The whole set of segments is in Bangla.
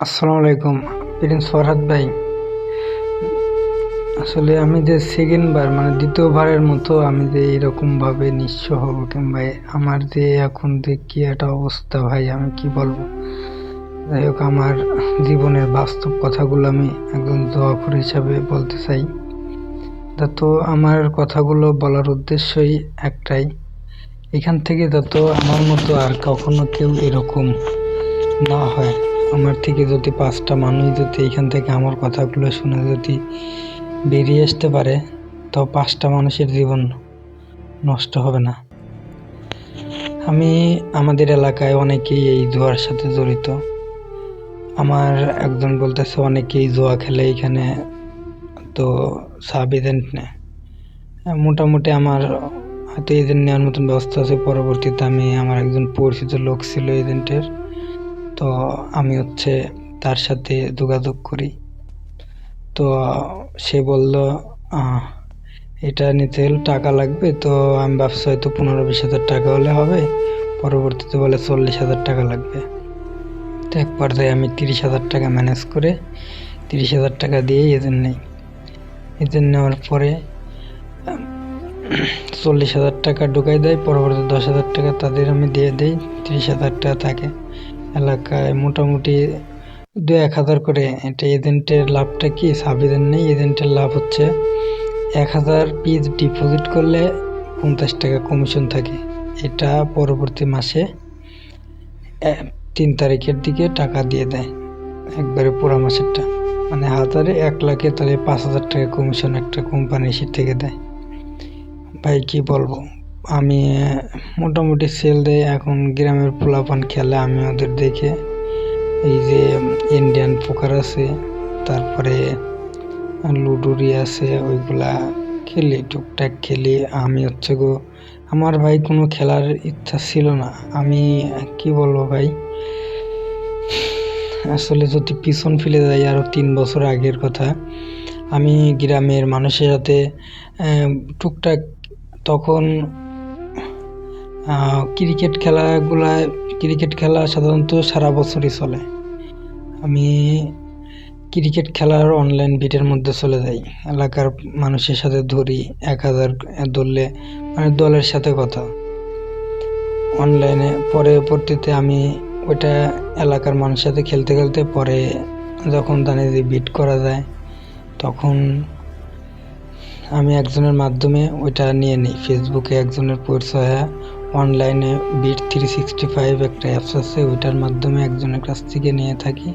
আসসালামু আলাইকুম, প্রিন্স ফরহাদ ভাই। আসলে আমি যে সেকেন্ড বার মানে দ্বিতীয়বারের মতো আমি যে এরকমভাবে নিঃস্ব হব কিংবা আমার যে এখন যে কি একটা অবস্থা ভাই, আমি কি বলব? যাই হোক, আমার জীবনের বাস্তব কথাগুলো আমি একজন দোয়াখুর হিসাবে বলতে চাই। যত আমার কথাগুলো বলার উদ্দেশ্যই একটাই, এখান থেকে যত আমার মতো আর কখনো কেউ এরকম না হয়। আমার থেকে যদি পাঁচটা মানুষ যদি এখান থেকে আমার কথাগুলো শুনে যদি বেরিয়ে আসতে পারে তো পাঁচটা মানুষের জীবন নষ্ট হবে না। আমি আমাদের এলাকায় অনেকেই এই জুয়ার সাথে জড়িত। আমার একজন বলতেছে, অনেকেই জুয়া খেলে এখানে তো সাব এজেন্ট নেয় মোটামুটি আমার হয়তো এজেন্ট নেওয়ার মতন ব্যবস্থা আছে। পরবর্তীতে আমি আমার একজন পরিচিত লোক ছিল এজেন্টের তো আমি হচ্ছে তার সাথে যোগাযোগ করি। তো সে বলল এটা নিতে হলে টাকা লাগবে, তো আমি ভাবছি হয়তো পনেরো বিশ হাজার টাকা হলে হবে। পরবর্তীতে বলে চল্লিশ হাজার টাকা লাগবে। তো এক পর্যায়ে আমি তিরিশ হাজার টাকা ম্যানেজ করে তিরিশ হাজার টাকা দিয়ে এজেন্ট নেই। এজেন্ট নেওয়ার পরে, চল্লিশ হাজার টাকা ঢুকাই দেয়, পরবর্তী দশ হাজার টাকা তাদের আমি দিয়ে দেই, তিরিশ হাজার টাকা থাকে। এলাকায় মোটামুটি দু এক হাজার করে। এটা এজেন্টের লাভটা কি? সাব এজেন্ট নেই, এজেন্টের লাভ হচ্ছে এক হাজার পিস ডিপোজিট করলে পঞ্চাশ টাকা কমিশন থাকে। এটা পরবর্তী মাসে তিন তারিখের দিকে টাকা দিয়ে দেয়। একবারে পুরো মাসেরটা। মানে হাজারে এক লাখে তাহলে পাঁচ হাজার টাকা কমিশন একটা কোম্পানি সে থেকে দেয়। ভাই, কি বলব? আমি মোটামুটি সেল দেয় এখন গ্রামের পোলাপান খেলে আমি ওদের দেখে। এই যে ইন্ডিয়ান পোকার আছে, তারপরে লুডুরি আছে, ওইগুলা খেলি, টুকটাক খেলি। আমি হচ্ছে গো, আমার ভাই কোনো খেলার ইচ্ছা ছিল না। আমি, কি বলব ভাই? আসলে যদি পিছন ফেলে যাই আরও তিন বছর আগের কথা, আমি গ্রামের মানুষের সাথে টুকটাক তখন ক্রিকেট খেলাগুলা ক্রিকেট খেলা সাধারণত সারা বছরই চলে। আমি ক্রিকেট খেলার অনলাইন বিটের মধ্যে চলে যাই। এলাকার মানুষের সাথে ধরি, এক হাজার ধরলে মানে দলের সাথে কথা। অনলাইনে পরে পরবর্তীতে আমি ওইটা এলাকার মানুষের সাথে খেলতে খেলতে পরে যখন জানি যে বিট করা যায়, তখন আমি একজনের মাধ্যমে ওইটা নিয়ে নিই। ফেসবুকে একজনের পরিচয় অনলাইনে বিট থ্রি সিক্সটি ফাইভ একটা অ্যাপস আছে, ওইটার মাধ্যমে একজনের কাছ থেকে নিয়ে থাকি।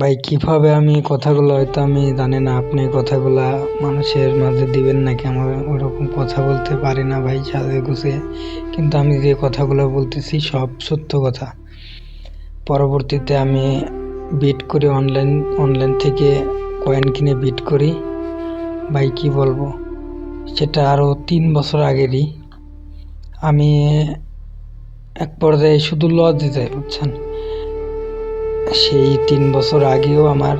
ভাই, কীভাবে আমি কথাগুলো হয়তো আমি জানি না, আপনি কথাগুলো মানুষের মাঝে দিবেন নাকি? আমার ওরকম কথা বলতে পারি না ভাই, সাজে গুছিয়ে কিন্তু আমি যে কথাগুলো বলতেছি সব সত্য কথা। পরবর্তীতে আমি বিট করি অনলাইন অনলাইন থেকে কয়েন কিনে বিট করি। ভাই, কী বলব? সেটা আরও তিন বছর আগেরই। আমি এক পর্যায়ে শুধু লজ দিতে, বুঝছেন? সেই তিন বছর আগেও আমার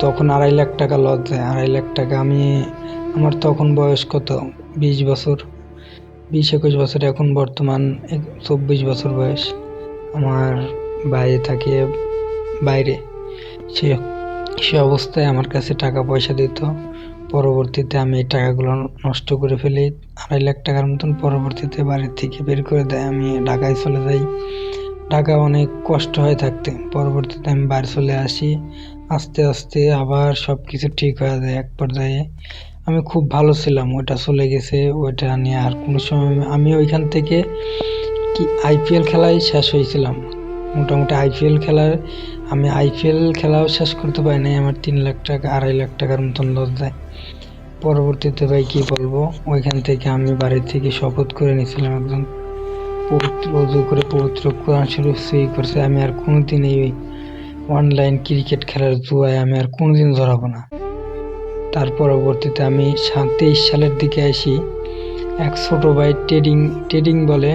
তখন আড়াই লাখ টাকা লজ যায় আড়াই লাখ টাকা আমি, আমার তখন বয়স কত? বিশ বছর। বিশ একুশ বছর, এখন বর্তমান চব্বিশ বছর বয়স। আমার বাইরে থাকে বাইরে। সে সে অবস্থায় আমার কাছে টাকা পয়সা দিত। পরবর্তীতে আমি এই টাকাগুলো নষ্ট করে ফেলি। আড়াই লাখ টাকার মতন পরবর্তীতে বাড়ির থেকে বের করে দেয়। আমি ঢাকায় চলে যাই। ঢাকা অনেক কষ্ট হয় থাকতে। পরবর্তীতে আমি বাড়ি চলে আসি। আস্তে আস্তে আবার সব কিছু ঠিক হয়ে যায় এক পর্যায়ে। আমি খুব ভালো ছিলাম, ওইটা চলে গেছে, ওইটা নিয়ে আর কোনো সময় আমি- আমি ওইখান থেকে কি আইপিএল খেলায় শেষ হয়েছিলাম। মোটামুটি আইপিএল খেলার আমি আইপিএল খেলাও শেষ করতে পারি নাই, আমার তিন লাখ টাকা, আড়াই লাখ টাকার মতন লস যায় পরবর্তীতে ভাই কি বলব, ওইখান থেকে আমি বাড়ি থেকে শপথ করে নিয়েছিলাম একদম পবিত্র অজু করে পবিত্র কোরআন শরীফ সই করছে, আমি আর কোনোদিন এই অনলাইন ক্রিকেট খেলার জুয়ায় আমি আর কোনোদিন জড়াবো না। তার পরবর্তীতে আমি তেইশ সালের দিকে আসি, এক ছোট ভাই ট্রেডিং ট্রেডিং বলে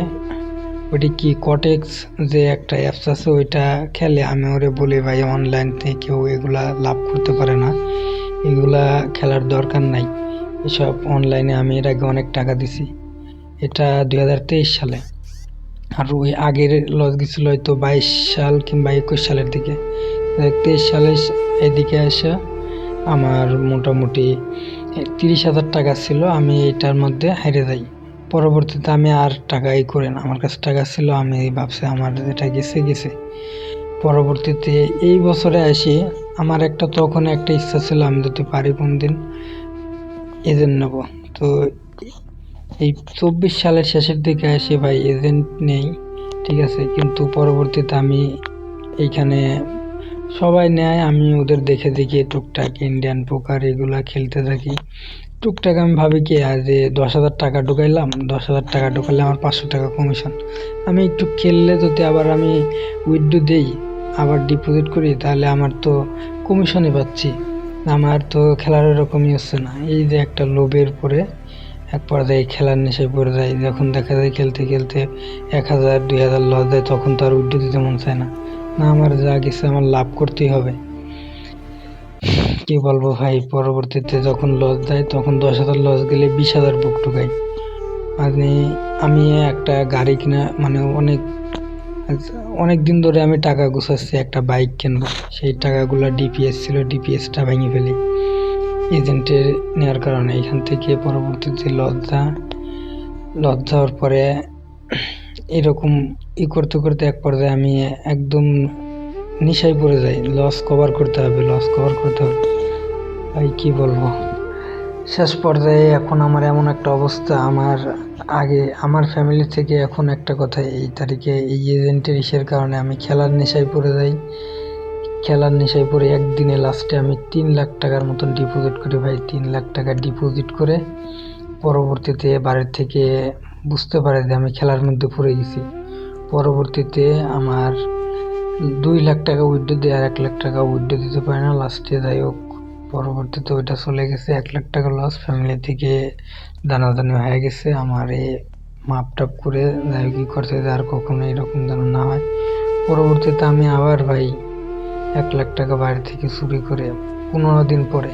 ওইটি কি কটেক্স যে একটা অ্যাপস আছে, ওইটা খেলে আমি ওরে বলি, ভাই অনলাইন থেকে কেউ এগুলা লাভ করতে পারে না। এগুলা খেলার দরকার নাই। এসব অনলাইনে আমি এর আগে অনেক টাকা দিছি। এটা দুই হাজার তেইশ সালে। আর ওই আগের লস গেছিল হয়তো বাইশ সাল কিংবা একুশ সালের দিকে। তেইশ সালে এদিকে এসে আমার মোটামুটি তিরিশ হাজার টাকা ছিল, আমি এটার মধ্যে হেরে যাই। পরবর্তীতে আমি আর টাকা ই করি না। আমার কাছে টাকা ছিল, আমি ভাবছি আমার এটা গেছে গেছে। পরবর্তীতে এই বছরে আসি, আমার একটা তখন একটা ইচ্ছা ছিল, আমি যদি পারি কোন দিন এজেন্ট নেব। তো এই চব্বিশ সালের শেষের দিকে আসি ভাই, এজেন্ট নেই, ঠিক আছে। কিন্তু পরবর্তীতে আমি এইখানে সবাই নেয়, আমি ওদের দেখে দেখে, টুকটাক ইন্ডিয়ান পোকার এগুলা খেলতে থাকি। টুকটাক আমি ভাবি কি, আর যে দশ হাজার টাকা ঢুকাইলাম, দশ হাজার টাকা ঢুকাইলে আমার পাঁচশো টাকা কমিশন আমি একটু খেললে যদি আবার আমি উইথড্রো দেই, আবার ডিপোজিট করি, তাহলে আমার তো কমিশনই পাচ্ছি। আমার তো খেলার এরকমই হচ্ছে না। এই যে একটা লোভের পরে এক পর্যায়ে খেলার নেশায় পড়ে যায়, যখন দেখা যায় খেলতে খেলতে এক হাজার, দুই হাজার লস দেয়, তখন তো আর উইথড্রো দিতে মন চায় না। না, আমার যা গেছে, আমার লাভ করতেই হবে। কি বলব ভাই, পরবর্তীতে যখন লস দেয়, তখন দশ হাজার লস গেলে বিশ হাজার বুক ঢুকাই। মানে আমি একটা গাড়ি কিনা মানে অনেক অনেক দিন ধরে আমি টাকা গুছাচ্ছি একটা বাইক কিনবো। সেই টাকাগুলো ডিপিএস ছিল ডিপিএসটা ভেঙে ফেলি। এজেন্টের নেওয়ার কারণে এখান থেকে পরবর্তীতে লজ্জা লজ্জা হওয়ার পরে এরকম ই করতে করতে এক পর্যায়ে আমি একদম নিশায় পড়ে যাই লস কভার করতে হবে লস কভার করতে হবে। ভাই, কি বলব? শেষ পর্যায়ে এখন আমার এমন একটা অবস্থা, আমার আগে, আমার ফ্যামিলি থেকে এখন একটা কথা, এই তারিখে, এই এজেন্টের ইসের কারণে আমি খেলার নেশায় পড়ে যাই। খেলার নেশায় পড়ে একদিনে লাস্টে আমি তিন লাখ টাকার মতন ডিপোজিট করি ভাই, তিন লাখ টাকা ডিপোজিট করে পরবর্তীতে বাড়ির থেকে বুঝতে পারে যে আমি খেলার মধ্যে পড়ে গেছি। পরবর্তীতে আমার দুই লাখ টাকা উইথড্র দিয়ে আর এক লাখ টাকা উইথড্র দিতে পারে না। লাস্টে যাই হোক, পরবর্তীতে ওইটা চলে গেছে। এক লাখ টাকা লস ফ্যামিলি থেকে দানাদানি হয়ে গেছে। আমার এ মাপ টাপ করে যাই হোক ই করতে যে আর কখনো এরকম যেন না হয়। পরবর্তীতে আমি আবার ভাই এক লাখ টাকা বাইরে থেকে চুরি করে, পনেরো দিন পরে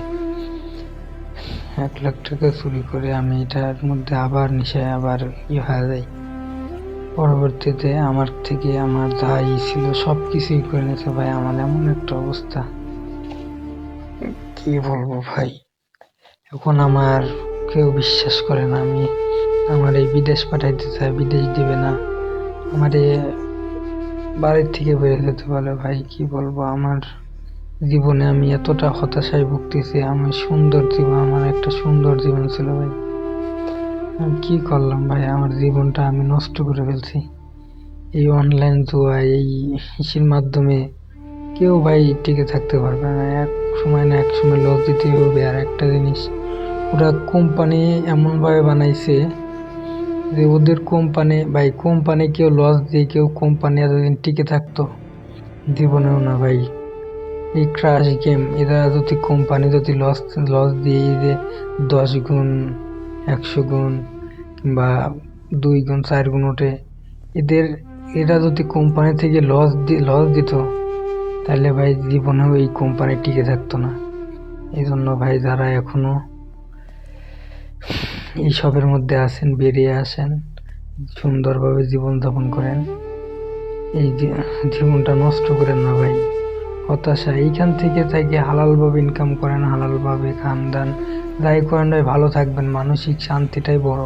এক লাখ টাকা চুরি করে আমি এটার মধ্যে আবার নেশায় আবার ইয়ে হয়ে যাই। পরবর্তীতে আমার থেকে আমার যা ই ছিল সব কিছুই করে নিয়েছে ভাই। আমার এমন একটা অবস্থা। কি বলব ভাই? এখন আমার কেউ বিশ্বাস করে না। আমি আমার এই বিদেশ পাঠাইতে চাই বিদেশ দিবে না। আমার এ বাড়ির থেকে বেরিয়ে যেতে বলে, ভাই, কি বলব? আমার জীবনে আমি এতটা হতাশায় ভুগতেছি। আমার সুন্দর জীবন, আমার একটা সুন্দর জীবন ছিল ভাই। আমি কি করলাম ভাই? আমার জীবনটা আমি নষ্ট করে ফেলছি। এই অনলাইন জুয়া, এই ইসের মাধ্যমে কেউ ভাই টিকে থাকতে পারবে না। এক সময় না এক সময় লস দিতেই হবে। আর একটা জিনিস, ওরা কোম্পানি এমনভাবে বানাইছে যে ওদের কোম্পানি ভাই কোম্পানি কেউ লস দিয়ে কেউ কোম্পানি এতদিন টিকে থাকতো। জীবনেও না ভাই। এই ক্রাশ গেম এরা যদি কোম্পানি যদি লস লস দিয়ে যে দশ গুণ একশো গুণ বা দুই গুণ, চার গুণ ওঠে। এদের, এরা যদি কোম্পানি থেকে লস লস দিত, তাহলে ভাই জীবনেও এই কোম্পানি টিকে থাকতো না। এই জন্য ভাই যারা এখনও এইসবের মধ্যে আসেন বেরিয়ে আসেন, সুন্দরভাবে জীবনযাপন করেন, এই জীবনটা নষ্ট করেন না ভাই। হতাশা। এইখান থেকে থেকে হালালভাবে ইনকাম করেন, হালালভাবে খান দান যাই করেন ভালো থাকবেন। মানসিক শান্তিটাই বড়।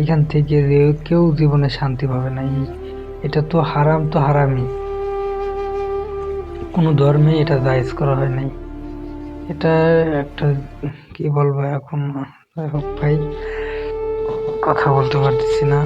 এখান থেকে কেউ জীবনে শান্তি পাবে না। এটা তো হারাম, তো হারামই। কোনো ধর্মে এটা জায়েজ করা হয় নাই। এটা একটা, কি বলব এখন? যাই হোক ভাই, কথা বলতে পারতেছি না।